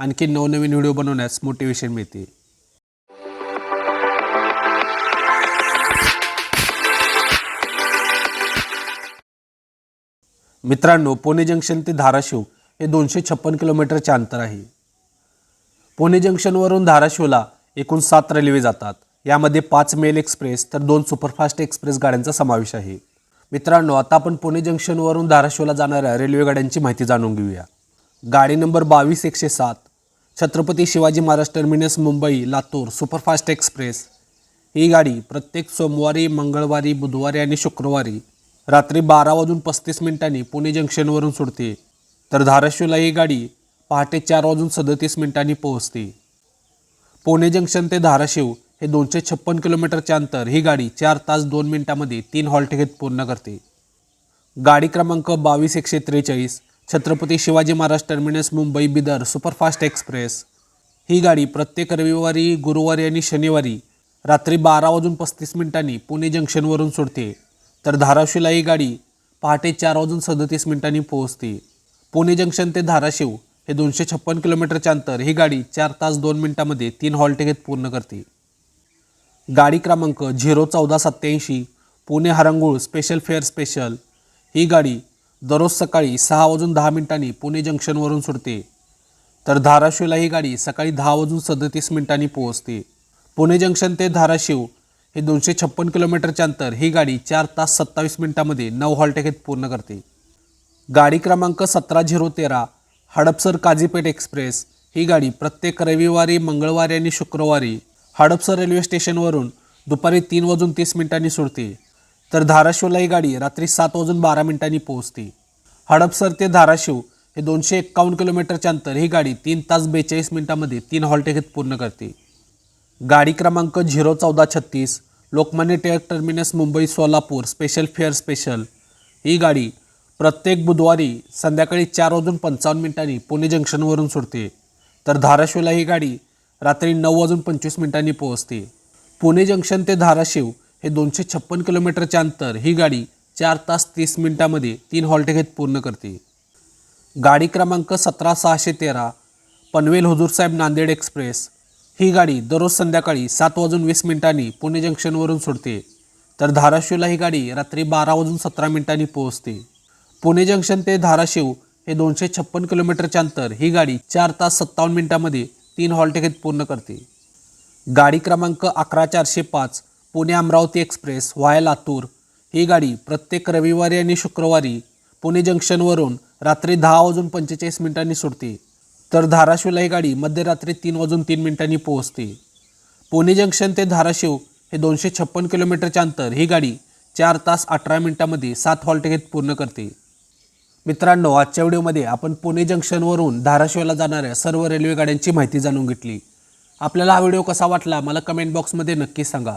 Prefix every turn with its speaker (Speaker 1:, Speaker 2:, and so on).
Speaker 1: आणखी नवनवीन व्हिडिओ बनवण्यास मोटिवेशन मिळते. मित्रांनो पुणे जंक्शन ते धाराशिव हे दोनशे छप्पन किलोमीटरचे अंतर आहे. पुणे जंक्शनवरून धाराशिवला एकूण सात रेल्वे जातात. यामध्ये पाच मेल एक्सप्रेस तर दोन सुपरफास्ट एक्सप्रेस गाड्यांचा समावेश आहे. मित्रांनो आता आपण पुणे जंक्शनवरून धाराशिवला जाणाऱ्या रेल्वे गाड्यांची माहिती जाणून घेऊया. गाडी नंबर बावीस एकशे सात Chhatrapati Shivaji Maharaj terminus Mumbai Latur superfast express. ही गाडी प्रत्येक सोमवारी मंगळवारी बुधवारी आणि शुक्रवारी रात्री बारा वाजून पस्तीस मिनिटांनी पुणे जंक्शनवरून सुटते. तर धाराशिवला ही गाडी पहाटे चार वाजून सदतीस मिनिटांनी पोहोचते. पुणे जंक्शन ते धाराशिव हे दोनशे छप्पन किलोमीटरचे अंतर ही गाडी चार तास दोन मिनिटांमध्ये तीन हॉल्ट घेत पूर्ण करते. गाडी क्रमांक बावीस एकशे त्रेचाळीस Chhatrapati Shivaji Maharaj terminus Mumbai Bidar superfast express. ही गाडी प्रत्येक रविवारी गुरुवारी आणि शनिवारी रात्री बारा वाजून पस्तीस मिनिटांनी पुणे जंक्शनवरून सोडते. तर धाराशिवला ही गाडी पहाटे चार वाजून सदतीस मिनिटांनी पोहोचते. पुणे जंक्शन ते धाराशिव हे दोनशे छप्पन किलोमीटरच्या अंतर ही गाडी चार तास दोन मिनिटांमध्ये तीन हॉल्ट घेत पूर्ण करते. गाडी क्रमांक झिरो चौदा सत्याऐंशी Pune Harangul special fare special. ही गाडी दररोज सकाळी सहा वाजून दहा मिनिटांनी पुणे जंक्शनवरून सुटते. तर धाराशिवला ही गाडी सकाळी दहा वाजून सदतीस मिनिटांनी पोहोचते. पुणे जंक्शन ते धाराशिव हे दोनशे छप्पन किलोमीटरच्या अंतर ही गाडी चार तास सत्तावीस मिनिटांमध्ये नऊ हॉलटेकेत पूर्ण करते. गाडी क्रमांक सतरा झिरो तेरा हडपसर काझीपेठ एक्सप्रेस ही गाडी प्रत्येक रविवारी मंगळवारी आणि शुक्रवारी हडपसर रेल्वे स्टेशनवरून दुपारी तीन वाजून तीस मिनिटांनी सुटते. तर धाराशिवला ही गाडी रात्री सात वाजून बारा मिनिटांनी पोहोचते. हडपसर ते धाराशिव हे दोनशे एक्कावन्न किलोमीटरचे अंतर. ही गाडी तीन तास बेचाळीस मिनिटांमध्ये तीन हॉल्ट घेत पूर्ण करते. गाडी क्रमांक झिरो चौदा छत्तीस Lokmanya Tilak terminus Mumbai Solapur special fare special ही गाडी प्रत्येक बुधवारी संध्याकाळी चार वाजून पंचावन्न मिनिटांनी पुणे जंक्शनवरून सुटते. तर धाराशिवला ही गाडी रात्री नऊ वाजून पंचवीस मिनिटांनी पोहोचते. पुणे जंक्शन ते धाराशिव हे दोनशे छप्पन किलोमीटरचे अंतर ही गाडी चार तास तीस मिनिटामध्ये तीन हॉल्ट घेत पूर्ण करते. गाडी क्रमांक सतरा सहाशे तेरा पनवेल हुजूरसाहेब नांदेड एक्सप्रेस. ही गाडी दररोज संध्याकाळी सात वाजून वीस मिनिटांनी पुणे जंक्शनवरून सुटते. तर धाराशिवला ही गाडी रात्री बारा वाजून सतरा मिनिटांनी पोहोचते. पुणे जंक्शन ते धाराशिव हे दोनशे छप्पन किलोमीटरचे अंतर ही गाडी चार तास सत्तावन्न मिनिटांमध्ये तीन हॉल्ट घेत पूर्ण करते. गाडी क्रमांक अकरा चारशे पाच पुणे अमरावती एक्सप्रेस व्हाय लातूर. ही गाडी प्रत्येक रविवारी आणि शुक्रवारी पुणे जंक्शनवरून रात्री दहा वाजून पंचेचाळीस मिनिटांनी सुटते. तर धाराशिवला ही गाडी मध्यरात्री तीन वाजून तीन मिनिटांनी पोहोचते. पुणे जंक्शन ते धाराशिव हे दोनशे छप्पन किलोमीटरच्या अंतर ही गाडी चार तास अठरा मिनिटांमध्ये सात हॉल्ट घेत पूर्ण करते. मित्रांनो आजच्या व्हिडिओमध्ये आपण पुणे जंक्शनवरून धाराशिवला जाणाऱ्या सर्व रेल्वे गाड्यांची माहिती जाणून घेतली. आपल्याला हा व्हिडिओ कसा वाटला मला कमेंट बॉक्समध्ये नक्की सांगा.